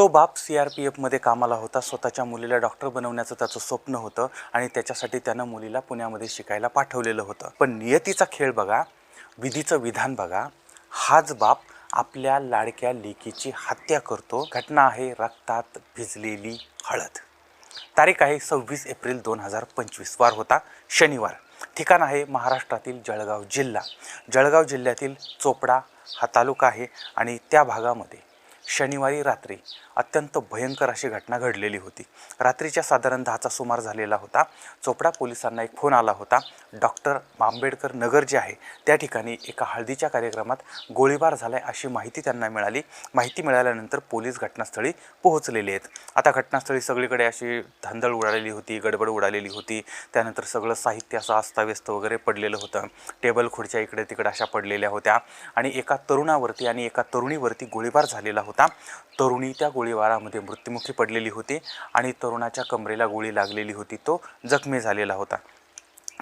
तो बाप C R P एफमध्ये कामाला होता. स्वतःच्या मुलीला डॉक्टर बनवण्याचं त्याचं स्वप्न होतं आणि त्याच्यासाठी त्यानं मुलीला पुण्यामध्ये शिकायला पाठवलेलं होतं. पण नियतीचा खेळ बघा विधीचं विधान बघा हाच बाप आपल्या लाडक्या लेकीची हत्या करतो. घटना आहे रक्तात भिजलेली हळद. तारीख आहे सव्वीस एप्रिल दोन हजार पंचवीस. वार होता शनिवार. ठिकाण आहे महाराष्ट्रातील जळगाव जिल्हा. जळगाव जिल्ह्यातील चोपडा हा तालुका आहे आणि त्या भागामध्ये शनिवारी रात्री अत्यंत भयंकर अशी घटना घडलेली होती. रात्रीच्या साधारण दहाचा सुमार झालेला होता. चोपडा पोलिसांना एक फोन आला होता. डॉक्टर आंबेडकर नगर जे आहे त्या ठिकाणी एका हळदीच्या कार्यक्रमात गोळीबार झाला आहे अशी माहिती त्यांना मिळाली. माहिती मिळाल्यानंतर पोलीस घटनास्थळी पोहोचलेले आहेत. आता घटनास्थळी सगळीकडे अशी धांदळ उडालेली होती गडबड उडालेली होती. त्यानंतर सगळं साहित्य असं अस्ताव्यस्त वगैरे पडलेलं होतं. टेबल खुर्च्या इकडे तिकडे अशा पडलेल्या होत्या आणि एका तरुणावरती आणि एका तरुणीवरती गोळीबार झालेला होता. तरुणी त्या गोळी गोळीबारामध्ये मृत्युमुखी पडलेली होती आणि तरुणाच्या कमरेला गोळी लागलेली होती. तो जखमी झालेला होता.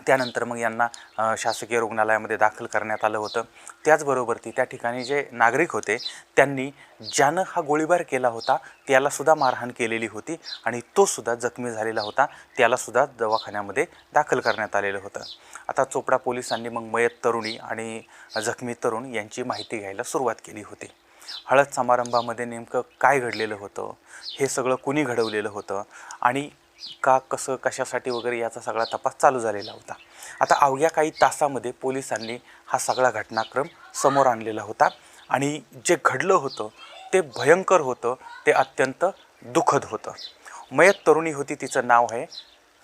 त्यानंतर मग यांना शासकीय रुग्णालयामध्ये दाखल करण्यात आलं होतं. त्याचबरोबर ती त्या ठिकाणी जे नागरिक होते त्यांनी ज्यानं हा गोळीबार केला होता त्यालासुद्धा मारहाण केलेली होती आणि तो सुद्धा जखमी झालेला होता. त्यालासुद्धा दवाखान्यामध्ये दाखल करण्यात आलेलं होतं. आता चोपडा पोलिसांनी मग मयत तरुणी आणि जखमी तरुण यांची माहिती घ्यायला सुरुवात केली होती. हळद समारंभामध्ये नेमकं काय घडलेलं होतं? हे सगळं कुणी घडवलेलं होतं? आणि का कसं कशासाठी वगैरे याचा सगळा तपास चालू झालेला होता? आता अवघ्या काही तासामध्ये पोलिसांनी हा सगळा घटनाक्रम समोर आणलेला होता. आणि जे घडलं होतं ते भयंकर होतं ते अत्यंत दुःखद होतं. मयत तरुणी होती तिचं नाव आहे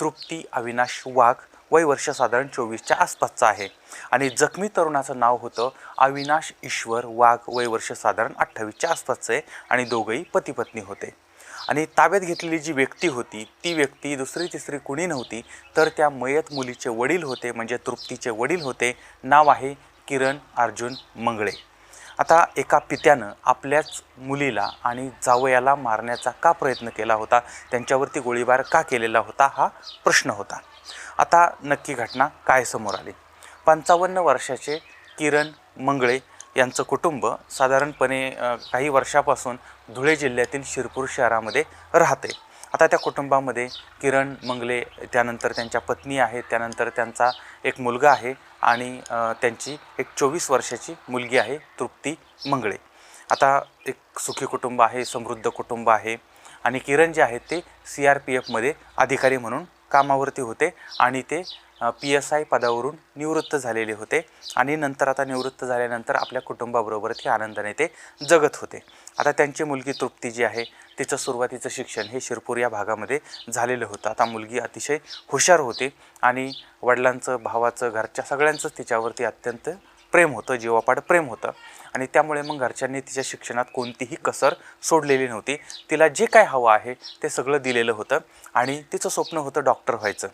तृप्ती अविनाश वाघ. वय वर्ष साधारण चोवीसच्या आसपासचं आहे. आणि जखमी तरुणाचं नाव होतं अविनाश ईश्वर वाघ वय वर्ष साधारण अठ्ठावीसच्या आसपासचं आहे आणि दोघंही पतीपत्नी होते. आणि ताब्यात घेतलेली जी व्यक्ती होती ती व्यक्ती दुसरी तिसरी कुणी नव्हती तर त्या मयत मुलीचे वडील होते म्हणजे तृप्तीचे वडील होते. नाव आहे किरण अर्जुन मंगळे. आता एका पित्यानं आपल्याच मुलीला आणि जावयाला मारण्याचा का प्रयत्न केला होता? त्यांच्यावरती गोळीबार का केलेला होता? हा प्रश्न होता. आता नक्की घटना काय समोर आली? पंचावन्न वर्षाचे किरण मंगळे यांचं कुटुंब साधारणपणे काही वर्षापासून धुळे जिल्ह्यातील शिरपूर शहरामध्ये राहते. आता त्या कुटुंबामध्ये किरण मंगले त्यानंतर त्यांच्या पत्नी आहेत त्यानंतर त्यांचा एक मुलगा आहे आणि त्यांची एक चोवीस वर्षाची मुलगी आहे तृप्ती मंगळे. आता एक सुखी कुटुंब आहे समृद्ध कुटुंब आहे आणि किरण जे आहेत ते सी आर पी एफमध्ये अधिकारी म्हणून कामावरती होते आणि ते पी एस आय पदावरून निवृत्त झालेले होते. आणि नंतर आता निवृत्त झाल्यानंतर आपल्या कुटुंबाबरोबर ते आनंदाने ते जगत होते. आता त्यांची मुलगी तृप्ती जी आहे तिचं सुरुवातीचं शिक्षण हे शिरपूर या भागामध्ये झालेलं होतं. आता मुलगी अतिशय हुशार होती आणि वडिलांचं भावाचं घरच्या सगळ्यांचंच तिच्यावरती अत्यंत प्रेम होतं जीवापाड प्रेम होतं. आणि त्यामुळे मग घरच्यांनी तिच्या शिक्षणात कोणतीही कसर सोडलेली नव्हती. तिला जे काय हवं आहे ते सगळं दिलेलं होतं आणि तिचं स्वप्न होतं डॉक्टर व्हायचं.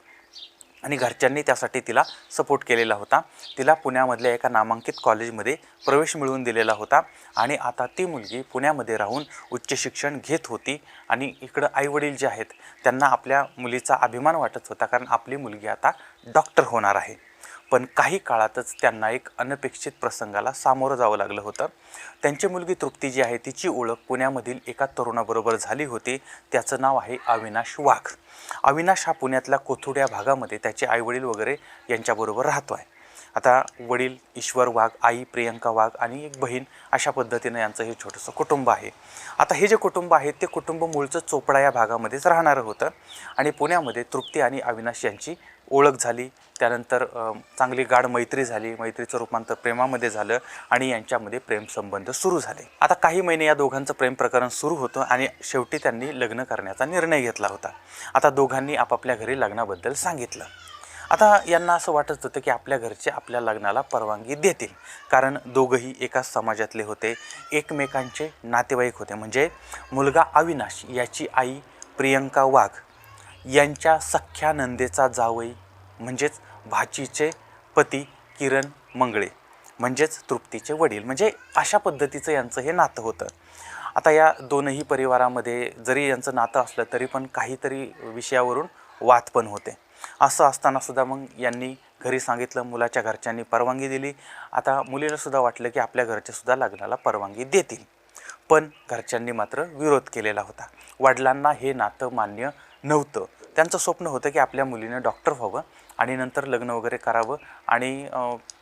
आणि घरच्यांनी त्यासाठी तिला सपोर्ट केलेला होता. तिला पुण्यामधल्या एका नामांकित कॉलेजमध्ये प्रवेश मिळवून दिलेला होता आणि आता ती मुलगी पुण्यामध्ये राहून उच्च शिक्षण घेत होती आणि इकडं आईवडील जे आहेत त्यांना आपल्या मुलीचा अभिमान वाटत होता कारण आपली मुलगी आता डॉक्टर होणार आहे. पण काही काळातच त्यांना एक अनपेक्षित प्रसंगाला सामोरं जावं लागलं होतं. त्यांची मुलगी तृप्ती जी आहे तिची ओळख पुण्यामधील एका तरुणाबरोबर झाली होती. त्याचं नाव आहे अविनाश वाघ. अविनाश हा पुण्यातल्या कोथुड्या भागामध्ये त्याचे आईवडील वगैरे यांच्याबरोबर राहतो आहे. आता वडील ईश्वर वाघ आई प्रियंका वाघ आणि एक बहीण अशा पद्धतीनं यांचं हे छोटंसं कुटुंब आहे. आता हे जे कुटुंब आहे ते कुटुंब मूळचं चोपडा या भागामध्येच राहणारं होतं. आणि पुण्यामध्ये तृप्ती आणि अविनाश यांची ओळख झाली. त्यानंतर चांगली गाढ मैत्री झाली. मैत्रीचं रूपांतर प्रेमामध्ये झालं आणि यांच्यामध्ये प्रेमसंबंध सुरू झाले. आता काही महिने या दोघांचं प्रेम प्रकरण सुरू होतं आणि शेवटी त्यांनी लग्न करण्याचा निर्णय घेतला होता. आता दोघांनी आपापल्या घरी लग्नाबद्दल सांगितलं. आता यांना असं वाटत होतं की आपल्या घरचे आपल्या लग्नाला परवानगी देतील. कारण दोघंही एकाच समाजातले होते. एकमेकांचे नातेवाईक होते. म्हणजे मुलगा अविनाश याची आई प्रियंका वाघ यांच्या सख्ख्या नंदेचा जावई म्हणजेच भाचीचे पती किरण मंगळे म्हणजेच तृप्तीचे वडील. म्हणजे अशा पद्धतीचं यांचं हे नातं होतं. आता या दोनही परिवारामध्ये जरी यांचं नातं असलं तरी पण काहीतरी विषयावरून वाद पण होते. असं असतानासुद्धा मग यांनी घरी सांगितलं मुलाच्या घरच्यांनी परवानगी दिली. आता मुलीलासुद्धा वाटलं की आपल्या घरच्यासुद्धा लग्नाला परवानगी देतील. पण घरच्यांनी मात्र विरोध केलेला होता. वडिलांना हे नातं मान्य नव्हतं. त्यांचं स्वप्न होतं की आपल्या मुलीनं डॉक्टर व्हावं आणि नंतर लग्न वगैरे करावं आणि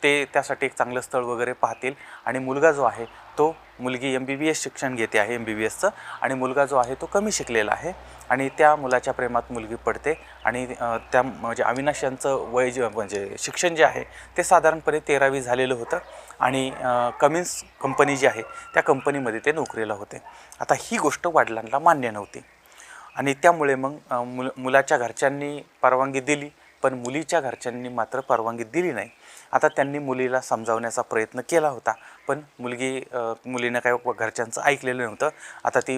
ते त्यासाठी एक चांगलं स्थळ वगैरे पाहतील. आणि मुलगा जो आहे तो मुलगी एम बी बी एस शिक्षण घेते आहे एम बी बी एसचं आणि मुलगा जो आहे तो कमी शिकलेला आहे. आणि त्या मुलाच्या प्रेमात मुलगी पडते. आणि त्या म्हणजे अविनाश यांचं वय जे म्हणजे शिक्षण जे आहे ते साधारणपणे तेरावी झालेलं होतं. आणि कमिन्स कंपनी जी आहे त्या कंपनीमध्ये ते नोकरीला होते. आता ही गोष्ट वडिलांना मान्य नव्हती. आणि त्यामुळे मग मुल मुलाच्या घरच्यांनी परवानगी दिली पण मुलीच्या घरच्यांनी मात्र परवानगी दिली नाही. आता त्यांनी मुलीला समजावण्याचा प्रयत्न केला होता पण मुलगी मुलीनं काय घरच्यांचं ऐकलेलं नव्हतं. आता ती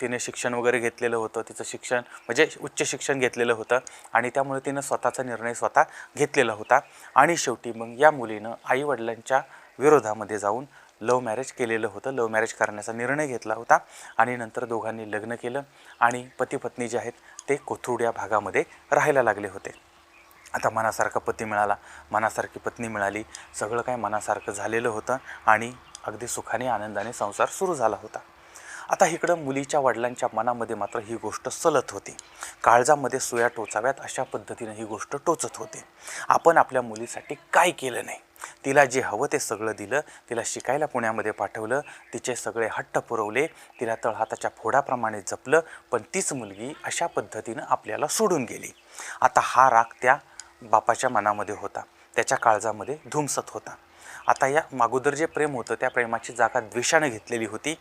तिने शिक्षण वगैरे घेतलेलं होतं तिचं शिक्षण म्हणजे उच्च शिक्षण घेतलेलं होतं आणि त्यामुळे तिनं स्वतःचा निर्णय स्वतः घेतलेला होता. आणि शेवटी मग या मुलीनं आईवडिलांच्या विरोधामध्ये जाऊन लव्ह मॅरेज केलेलं होतं. लव्ह मॅरेज करण्याचा निर्णय घेतला होता आणि नंतर दोघांनी लग्न केलं आणि पती पत्नी जे आहेत ते कोथरूड या भागामध्ये राहायला लागले होते. आता मनासारखा पती मिळाला. मनासारखी पत्नी मिळाली. सगळं काय मनासारखं झालेलं होतं आणि अगदी सुखाने आनंदाने संसार सुरू झाला होता. आता इकडं मुलीच्या वडिलांच्या मनामध्ये मात्र ही गोष्ट सलत होती. काळजामध्ये सुया टोचाव्यात अशा पद्धतीनं ही गोष्ट टोचत होते. आपण आपल्या मुलीसाठी काय केलं नाही? तिला जे हवं ते सगळं दिलं तिला शिकायला पुण्यामध्ये पाठवलं तिचे सगळे हट्ट पुरवले तिला तळहाताच्या फोडाप्रमाणे जपलं पण तीच मुलगी अशा पद्धतीनं आपल्याला सोडून गेली. आता हा राग त्या बापाच्या मनामध्ये होता. त्याच्या काळजामध्ये धुमसत होता. आता या मागोदर जे प्रेम होतं त्या प्रेमाची जागा द्वेषाने घेतलेली होती.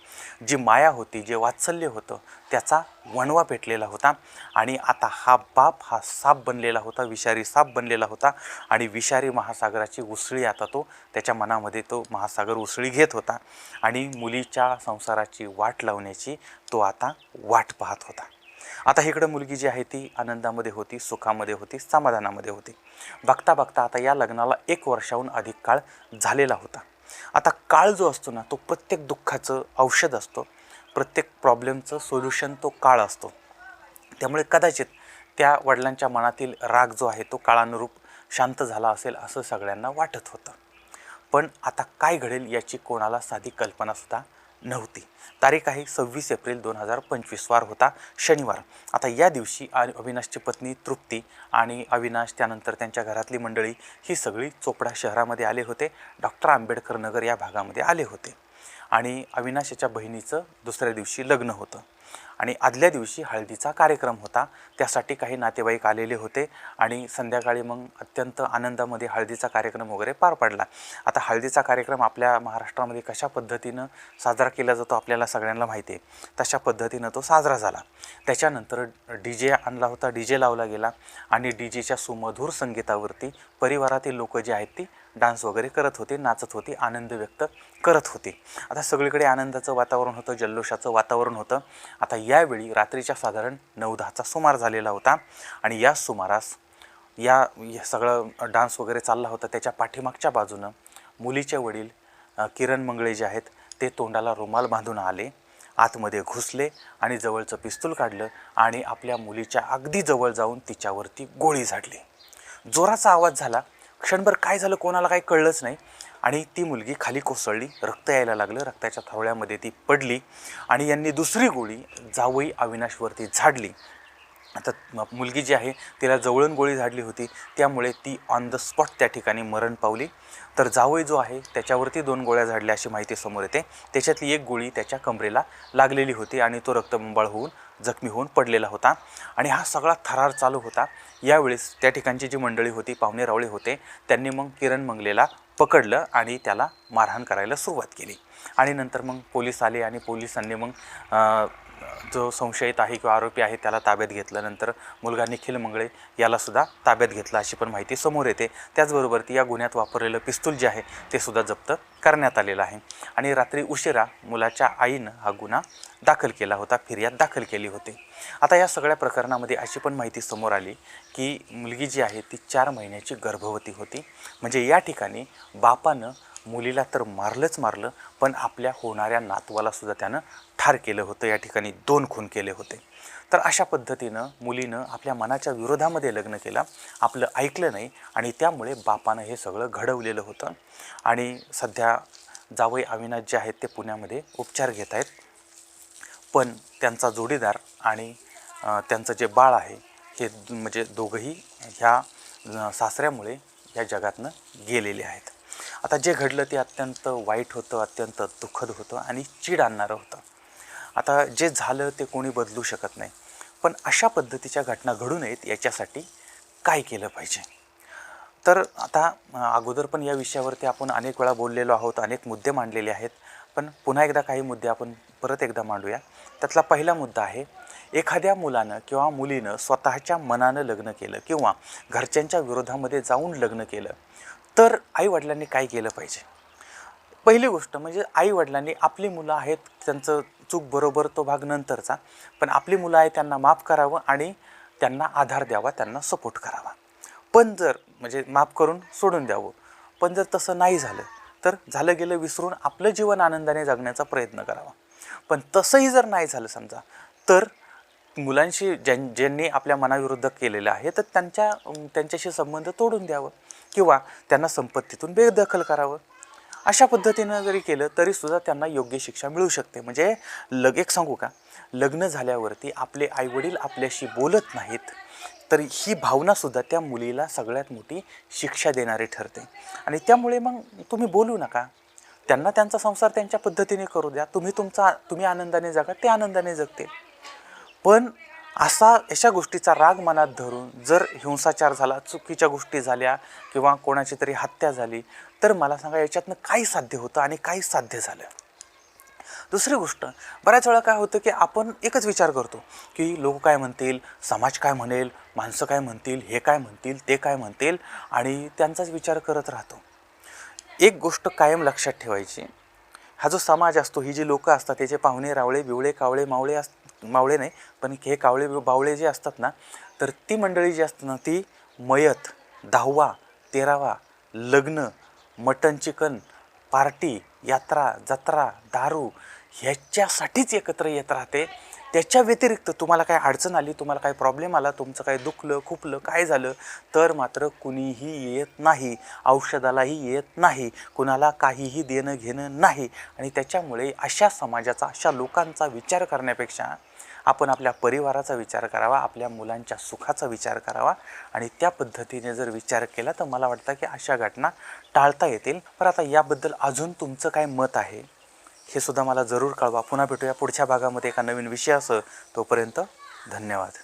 जी माया होती जे वात्सल्य होतं त्याचा वणवा पेटलेला होता. आणि आता हा बाप हा साप बनलेला होता विषारी साप बनलेला होता. आणि विषारी महासागराची उसळी आता तो त्याच्या मनामध्ये तो महासागर उसळी घेत होता. आणि मुलीच्या संसाराची वाट लावण्याची तो आता वाट पाहत होता. आता इकडं मुलगी जी आहे ती आनंदामध्ये होती सुखामध्ये होती समाधानामध्ये होती. बघता बघता आता या लग्नाला एक वर्षाहून अधिक काळ झालेला होता. आता काळ जो असतो ना तो प्रत्येक दुःखाचं औषध असतो. प्रत्येक प्रॉब्लेमचं सोल्युशन तो काळ असतो. त्यामुळे कदाचित त्या वडिलांच्या मनातील राग जो आहे तो काळानुरूप शांत झाला असेल असं सगळ्यांना वाटत होतं. पण आता काय घडेल याची कोणाला साधी कल्पनासुद्धा नव्हती. तारीख आहे सव्वीस एप्रिल दोन हजार पंचवीस. वार होता शनिवार. आता या दिवशी आ अविनाशची पत्नी तृप्ती आणि अविनाश त्यानंतर त्यांच्या घरातली मंडळी ही सगळी चोपडा शहरामध्ये आले होते. डॉक्टर आंबेडकर नगर या भागामध्ये आले होते. आणि अविनाश याच्या बहिणीचं दुसऱ्या दिवशी लग्न होतं. आणि आदल्या दिवशी हळदीचा कार्यक्रम होता. त्यासाठी काही नातेवाईक आलेले होते आणि संध्याकाळी मग अत्यंत आनंदामध्ये हळदीचा कार्यक्रम वगैरे पार पडला. आता हळदीचा कार्यक्रम आपल्या महाराष्ट्रामध्ये कशा पद्धतीनं साजरा केला जातो आपल्याला सगळ्यांना माहिती आहे. तशा पद्धतीनं तो साजरा झाला. त्याच्यानंतर डी जे आणला होता डी जे लावला गेला आणि डी जेच्या सुमधूर संगीतावरती परिवारातील लोक जे आहेत ती डान्स वगैरे करत होते नाचत होते आनंद व्यक्त करत होते. आता सगळीकडे आनंदाचं वातावरण होतं जल्लोषाचं वातावरण होतं. आता यावेळी रात्रीच्या साधारण नऊ दहाचा सुमार झालेला होता आणि या सुमारास या सगळं डान्स वगैरे चालला होता. त्याच्या पाठीमागच्या बाजूनं मुलीचे वडील किरण मंगळे जे आहेत ते तोंडाला रुमाल बांधून आले आतमध्ये घुसले आणि जवळचं पिस्तूल काढलं आणि आपल्या मुलीच्या अगदी जवळ जाऊन तिच्यावरती गोळी झाडली. जोराचा आवाज झाला क्षणभर काय झालं कोणाला काही कळलंच नाही. आणि ती मुलगी खाली कोसळली रक्त यायला लागलं रक्ताच्या थवळ्यामध्ये ती पडली आणि यांनी दुसरी गोळी जावई अविनाशवरती झाडली. आता मुलगी जी आहे तिला जवळून गोळी झाडली होती त्यामुळे ती ऑन द स्पॉट त्या ठिकाणी मरण पावली. तर जावई जो आहे त्याच्यावरती दोन गोळ्या झाडल्या अशी माहिती समोर येते. त्याच्यातली एक गोळी त्याच्या कमरेला लागलेली होती आणि तो रक्तबंबाळ होऊन जखमी होऊन पडलेला होता. आणि हा सगळा थरार चालू होता. यावेळेस त्या ठिकाणची जी मंडळी होती पाहुणे रावळे होते त्यांनी मग किरण मंगलेला पकडलं आणि त्याला मारहाण करायला सुरुवात केली. आणि नंतर मग पोलीस आले आणि पोलिसांनी मग जो संशयित आहे किंवा आरोपी आहे त्याला ताब्यात घेतलं. नंतर मुलगा निखिल मंगळे यालासुद्धा ताब्यात घेतलं अशी पण माहिती समोर येते. त्याचबरोबर ती या गुन्ह्यात वापरलेलं पिस्तूल जे आहे ते सुद्धा जप्त करण्यात आलेलं आहे. आणि रात्री उशिरा मुलाच्या आईनं हा गुन्हा दाखल केला होता. फिर्याद दाखल केली होती. आता या सगळ्या प्रकरणामध्ये अशी पण माहिती समोर आली की मुलगी जी आहे ती चार महिन्याची गर्भवती होती. म्हणजे या ठिकाणी बापानं मुलीला तर मारलंच मारलं पण आपल्या होणाऱ्या नातवाला सुद्धा त्यानं ठार केलं होतं. या ठिकाणी दोन खून केले होते. तर अशा पद्धतीनं मुलीनं आपल्या मनाच्या विरोधामध्ये लग्न केलं. आपलं ऐकलं नाही आणि त्यामुळे बापानं हे सगळं घडवलेलं होतं. आणि सध्या जावई अविनाश जे आहेत ते पुण्यामध्ये उपचार घेत आहेत. पण त्यांचा जोडीदार आणि त्यांचं जे बाळ आहे हे म्हणजे दोघंही ह्या सासऱ्यामुळे या जगातनं गेलेले आहेत. आता जे घडलं ते अत्यंत वाईट होतं अत्यंत दुःखद होतं आणि चीड आणणारं होतं. आता जे झालं ते कोणी बदलू शकत नाही. पण अशा पद्धतीच्या घटना घडू नयेत याच्यासाठी काय केलं पाहिजे? तर आता अगोदर पण या विषयावरती आपण अनेक वेळा बोललेलो आहोत अनेक मुद्दे मांडलेले आहेत. पण पुन्हा एकदा काही मुद्दे आपण परत एकदा मांडूया. त्यातला पहिला मुद्दा आहे एखाद्या मुलानं किंवा मुलीनं स्वतःच्या मनानं लग्न केलं किंवा घरच्यांच्या विरोधामध्ये जाऊन लग्न केलं तर आईवडिलांनी काय केलं पाहिजे? पहिली गोष्ट म्हणजे आईवडिलांनी आपली मुलं आहेत त्यांचं चूक बरोबर तो भाग नंतरचा पण आपली मुलं आहे त्यांना माफ करावं आणि त्यांना आधार द्यावा त्यांना सपोर्ट करावा. पण जर म्हणजे माफ करून सोडून द्यावं पण जर तसं नाही झालं तर झालं गेलं विसरून आपलं जीवन आनंदाने जगण्याचा प्रयत्न करावा. पण तसंही जर नाही झालं समजा तर मुलांशी ज्यां ज्यांनी आपल्या मनाविरुद्ध केलेलं आहे तर त्यांच्या त्यांच्याशी संबंध तोडून द्यावं. किंवा त्यांना संपत्तीतून बेदखल करावं. अशा पद्धतीनं जरी केलं तरीसुद्धा त्यांना योग्य शिक्षा मिळू शकते. म्हणजे लग एक सांगू का? लग्न झाल्यावरती आपले आईवडील आपल्याशी बोलत नाहीत तर ही भावनासुद्धा त्या मुलीला सगळ्यात मोठी शिक्षा देणारी ठरते. आणि त्यामुळे मग तुम्ही बोलू नका. त्यांना त्यांचा संसार त्यांच्या पद्धतीने करू द्या. तुम्ही तुमचा तुम्ही आनंदाने जगा ते आनंदाने जगते पण असा अशा गोष्टीचा राग मनात धरून जर हिंसाचार झाला चुकीच्या गोष्टी झाल्या किंवा कोणाची तरी हत्या झाली तर मला सांगा याच्यातनं काय साध्य होतं आणि काय साध्य झालं? दुसरी गोष्ट बऱ्याच वेळा काय होतं की आपण एकच विचार करतो की लोक काय म्हणतील समाज काय म्हणेल माणसं काय म्हणतील हे काय म्हणतील ते काय म्हणतील आणि त्यांचाच विचार करत राहतो. एक गोष्ट कायम लक्षात ठेवायची हा जो समाज असतो ही जी लोकं असतात त्याचे पाहुणे रावळे बिवळे कावळे मावळे अस मावळे नाही पण हे कावळे बावळे जे असतात ना तर ती मंडळी जी असतात ना ती मयत दहावा तेरावा लग्न मटन चिकन पार्टी यात्रा जत्रा दारू ह्याच्यासाठीच एकत्र येत राहते. त्याच्या व्यतिरिक्त तुम्हाला काय अडचण आली तुम्हाला काय प्रॉब्लेम आला तुमचं काय दुखलं खुपलं काय झालं तर मात्र कुणीही येत नाही औषधालाही येत नाही कुणाला काहीही देणं घेणं नाही. आणि त्याच्यामुळे अशा समाजाचा अशा लोकांचा विचार करण्यापेक्षा आपण आपल्या परिवाराचा विचार करावा आपल्या मुलांच्या सुखाचा विचार करावा आणि त्या पद्धतीने जर विचार केला तर मला वाटतं की अशा घटना टाळता येतील. पण आता याबद्दल अजून तुमचं काय मत आहे? हे सुद्धा मला जरूर कळवा. पुन्हा भेटूया पुढच्या भागामध्ये एका नवीन विषयासह. तोपर्यंत धन्यवाद.